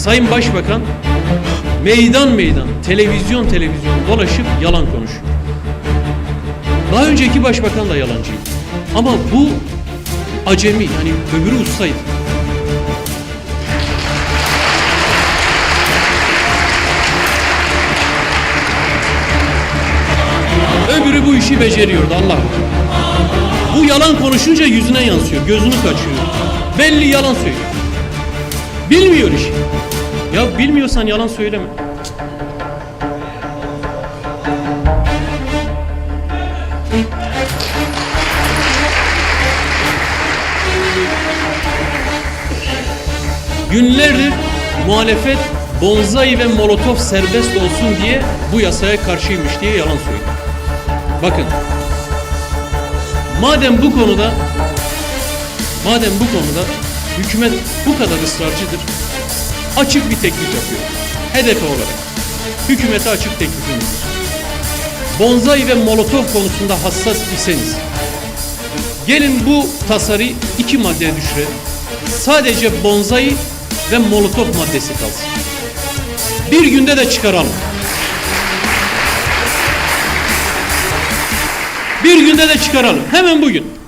Sayın Başbakan meydan meydan, televizyon televizyon dolaşıp yalan konuşuyor. Daha önceki başbakan da yalancıydı. Ama bu acemi, hani öbürü ustaydı. Öbürü bu işi beceriyordu Allah. Bu yalan konuşunca yüzüne yansıyor, gözünü kaçıyor. Belli yalan söylüyor. Bilmiyor işi. Ya bilmiyorsan yalan söyleme. Günlerdir muhalefet bonzai ve molotof serbest olsun diye bu yasaya karşıymış diye yalan söylüyor. Bakın. Madem bu konuda madem bu konuda hükümet bu kadar ısrarcıdır. Açık bir teklif yapıyor. HDP olarak. Hükümete açık teklifimiz. Bonzai ve molotof konusunda hassas iseniz gelin bu tasarıyı iki maddeye düşürelim. Sadece bonzai ve molotof maddesi kalsın. Bir günde de çıkaralım. Bir günde de çıkaralım. Hemen bugün.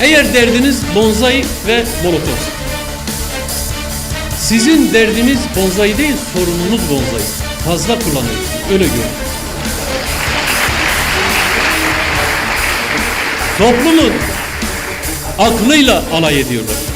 Eğer derdiniz bonzai ve molotof. Sizin derdiniz bonzai değil, sorununuz bonzai. Fazla kullanıyorsunuz. Öyle görün. Toplumun aklıyla alay ediyorlar.